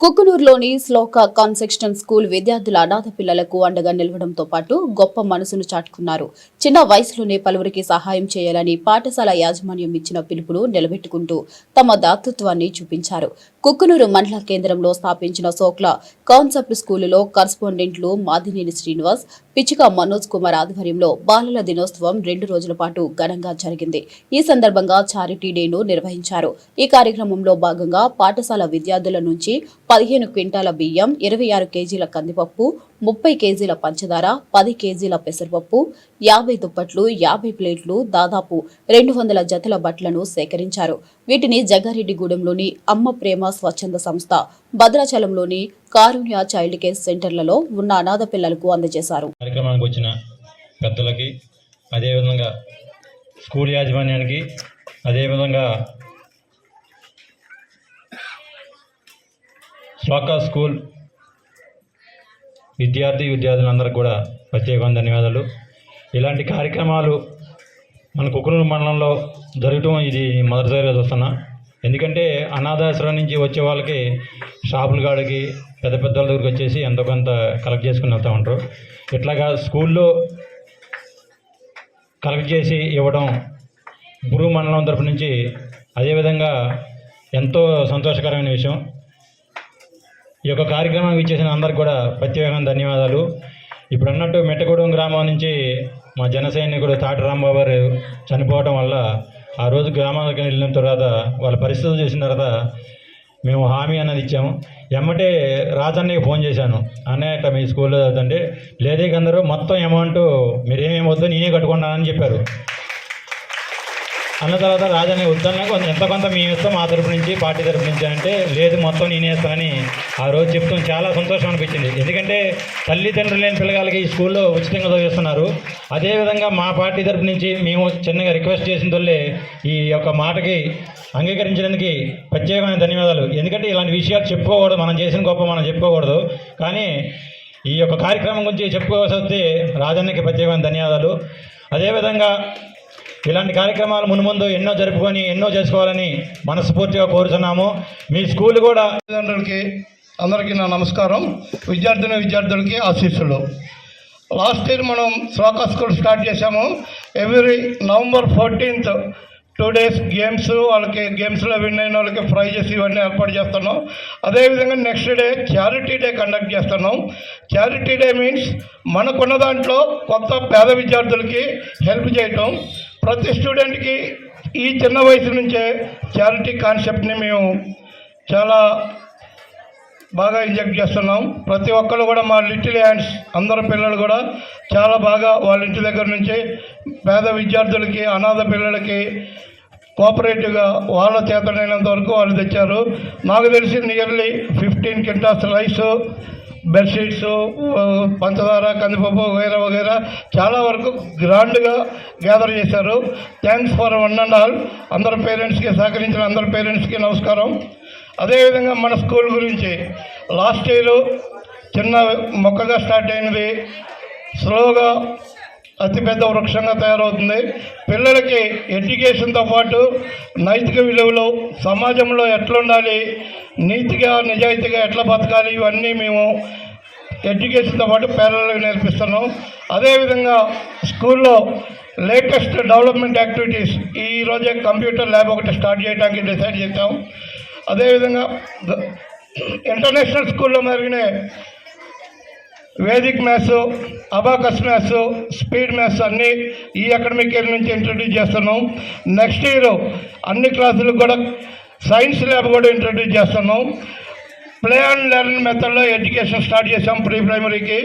కుక్కునూరులోని శ్లోక కాన్సెక్షన్ school విద్యార్థుల అనాథ పిల్లలకు అండగా నిలవడంతో పాటు గొప్ప మనసును చాటుకున్నారు. చిన్న వయసులోనే పలువురికి సహాయం చేయాలని పాఠశాల యాజమాన్యం ఇచ్చిన పిలుపును నిలబెట్టుకుంటూ తమ దాతృత్వాన్ని చూపించారు. కుక్కునూరు మండల కేంద్రంలో స్థాపించిన సోక్ల కాన్సెప్ట్ స్కూలులో కరస్పాండెంట్లు మాదినేని శ్రీనివాస్ పిచ్చిక మనోజ్ కుమార్ ఆధ్వర్యంలో బాలల దినోత్సవం రెండు రోజుల పాటు ఘనంగా జరిగింది. ఈ సందర్భంగా చారిటీ డేను నిర్వహించారు. ఈ కార్యక్రమంలో భాగంగా పాఠశాల విద్యార్థుల నుంచి పదిహేను క్వింటాల బియ్యం ఇరవై ఆరు కేజీల కందిపప్పు ముప్పై కేజీల పంచదార పది కేజీల పెసరపప్పు యాభై దుప్పట్లు యాభై ప్లేట్లు దాదాపు రెండు వందల జతల బట్టలను సేకరించారు. వీటిని జగ్గారెడ్డిగూడెంలోని అమ్మ ప్రేమ స్వచ్ఛంద సంస్థ భద్రాచలంలోని కారుణ్య చైల్డ్ కేర్ సెంటర్లలో ఉన్న అనాథ పిల్లలకు అందజేశారు. కార్యక్రమానికి వచ్చిన పెద్దలకి అదేవిధంగా స్కూల్ యాజమాన్యానికి అదేవిధంగా స్కూల్ విద్యార్థి విద్యార్థులందరికీ కూడా ప్రత్యేకమైన ధన్యవాదాలు. ఇలాంటి కార్యక్రమాలు మన కుకునూరు మండలంలో జరగటం ఇది మొదటిసారిగా చూస్తున్నా. ఎందుకంటే అనాథాశ్రమం నుంచి వచ్చే వాళ్ళకి షాపుల కాడికి పెద్ద పెద్ద వాళ్ళ దగ్గరికి వచ్చేసి ఎంతో కొంత కలెక్ట్ చేసుకుని వెళ్తూ ఉంటారు. ఇట్లాగా స్కూల్లో కలెక్ట్ చేసి ఇవ్వడం గురువు మండలం తరపు నుంచి అదేవిధంగా ఎంతో సంతోషకరమైన విషయం. ఈ యొక్క కార్యక్రమం ఇచ్చేసిన అందరికి కూడా ప్రత్యేకంగా ధన్యవాదాలు. ఇప్పుడు అన్నట్టు మెట్టగూడెం గ్రామం నుంచి మా జన సైనికుడు తాటి రాంబాబు చనిపోవడం వల్ల ఆ రోజు గ్రామాలకు వెళ్ళిన తర్వాత వాళ్ళ పరిస్థితులు చూసిన తర్వాత మేము హామీ అన్నది ఇచ్చాము. ఎమ్మటే రాజన్నకి ఫోన్ చేశాను. అన్నయ్య ఇట్లా మీ స్కూల్లో చదువుతుంటే లేదే అందరూ మొత్తం అమౌంట్ మీరేమేమి వద్దు నేనే కట్టుకున్నానని చెప్పారు. అన్న తర్వాత రాజాని వద్దన్నా కొంత ఎంత కొంత మేము ఇస్తాం మా తరపు నుంచి పార్టీ తరపు నుంచి? అంటే లేదు మొత్తం నేనే ఇస్తానని ఆ రోజు చెప్తాం. చాలా సంతోషం అనిపించింది. ఎందుకంటే తల్లిదండ్రులు లేని పిల్లగాళ్ళకి ఈ స్కూల్లో ఉచితంగా చదివిస్తున్నారు. అదేవిధంగా మా పార్టీ తరపు నుంచి మేము చిన్నగా రిక్వెస్ట్ చేసిన తొల్లే ఈ యొక్క మాటకి అంగీకరించినందుకు ప్రత్యేకమైన ధన్యవాదాలు. ఎందుకంటే ఇలాంటి విషయాలు చెప్పుకోకూడదు. మనం చేసిన గొప్ప మనం చెప్పుకోకూడదు. కానీ ఈ యొక్క కార్యక్రమం గురించి చెప్పుకోవాల్సి వస్తే రాజన్నకి ప్రత్యేకమైన ధన్యవాదాలు. అదేవిధంగా ఇలాంటి కార్యక్రమాలు మున్ముందు ఎన్నో జరుపుకొని ఎన్నో చేసుకోవాలని మనస్ఫూర్తిగా కోరుతున్నాము మీ స్కూల్ కూడా తల్లిదండ్రులకి అందరికీ నా నమస్కారం. విద్యార్థిని విద్యార్థులకి ఆశీస్సులు. లాస్ట్ ఇయర్ మనం శ్లోక స్కూల్ స్టార్ట్ చేశాము. Every November fourteenth two days games వాళ్ళకి గేమ్స్లో విన్ అయిన వాళ్ళకి ప్రైజెస్ ఇవన్నీ ఏర్పాటు చేస్తున్నాం. అదేవిధంగా next day charity day conduct చేస్తున్నాం. చారిటీ డే మీన్స్ మనకున్న దాంట్లో కొత్త పేద విద్యార్థులకి హెల్ప్ చేయటం. ప్రతి స్టూడెంట్కి ఈ చిన్న వయసు నుంచే చారిటీ కాన్సెప్ట్ని మేము చాలా బాగా ఇంజెక్ట్ చేస్తున్నాం. ప్రతి ఒక్కరు కూడా మా లిటిల్ హ్యాండ్స్ అందరు పిల్లలు కూడా చాలా బాగా వాళ్ళ ఇంటి దగ్గర నుంచి పేద విద్యార్థులకి అనాథ పిల్లలకి కోఆపరేటివ్గా వాళ్ళ చేతనైనంత వరకు వాళ్ళు తెచ్చారు. నాకు తెలిసి nearly fifteen quintals rice bedsheets పంచదార కందిపప్పు వగైరా వగైరా చాలా వరకు గ్రాండ్గా గ్యాదర్ చేశారు. Thanks for one and all. అందరు పేరెంట్స్కి సహకరించిన అందరు పేరెంట్స్కి నమస్కారం. అదేవిధంగా మన స్కూల్ గురించి లాస్ట్ ఇయర్ చిన్న మొక్కగా స్టార్ట్ అయినది. స్లోగా అతిపెద్ద వృక్షంగా తయారవుతుంది. పిల్లలకి ఎడ్యుకేషన్తో పాటు నైతిక విలువలు సమాజంలో ఎట్లుండాలి నీతిగా నిజాయితీగా ఎట్లా బతకాలి ఇవన్నీ మేము ఎడ్యుకేషన్తో పాటు పేరెంట్లకు నేర్పిస్తున్నాం. అదేవిధంగా స్కూల్లో లేటెస్ట్ డెవలప్మెంట్ యాక్టివిటీస్ ఈరోజే కంప్యూటర్ ల్యాబ్ ఒకటి స్టార్ట్ చేయడానికి డిసైడ్ చేశాం. అదేవిధంగా ఇంటర్నేషనల్ స్కూల్లో జరిగిన Vedic maths abacus maths speed maths అన్నీ ఈ అకాడమిక్ ఇయర్ నుంచి ఇంట్రడ్యూస్ చేస్తున్నాం. నెక్స్ట్ ఇయర్ అన్ని క్లాసులకు కూడా సైన్స్ ల్యాబ్ కూడా ఇంట్రడ్యూస్ చేస్తున్నాం. ప్లే అండ్ లెర్న్ మెథడ్లో ఎడ్యుకేషన్ స్టార్ట్ చేసాం ప్రీ ప్రైమరీకి.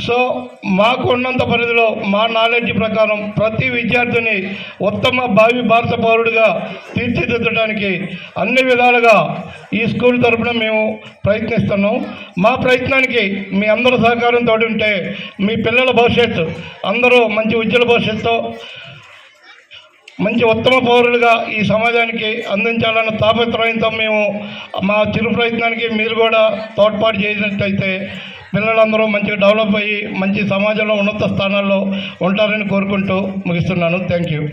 సో మాకు ఉన్నంత పరిధిలో మా నాలెడ్జ్ ప్రకారం ప్రతి విద్యార్థిని ఉత్తమ భావి భారత పౌరుడిగా తీర్చిదిద్దడానికి అన్ని విధాలుగా ఈ స్కూల్ తరపున మేము ప్రయత్నిస్తున్నాం. మా ప్రయత్నానికి మీ అందరి సహకారంతో ఉంటే మీ పిల్లల భవిష్యత్తు అందరూ మంచి ఉజ్వల భవిష్యత్తు మంచి ఉత్తమ పౌరులుగా ఈ సమాజానికి అందించాలన్న తాపత్రయంతో మేము మా చిరు ప్రయత్నానికి మీరు కూడా తోడ్పాటు చేసినట్టయితే పిల్లలందరూ మంచిగా డెవలప్ అయ్యి మంచి సమాజంలో ఉన్నత స్థానాల్లో ఉంటారని కోరుకుంటూ ముగిస్తున్నాను. Thank you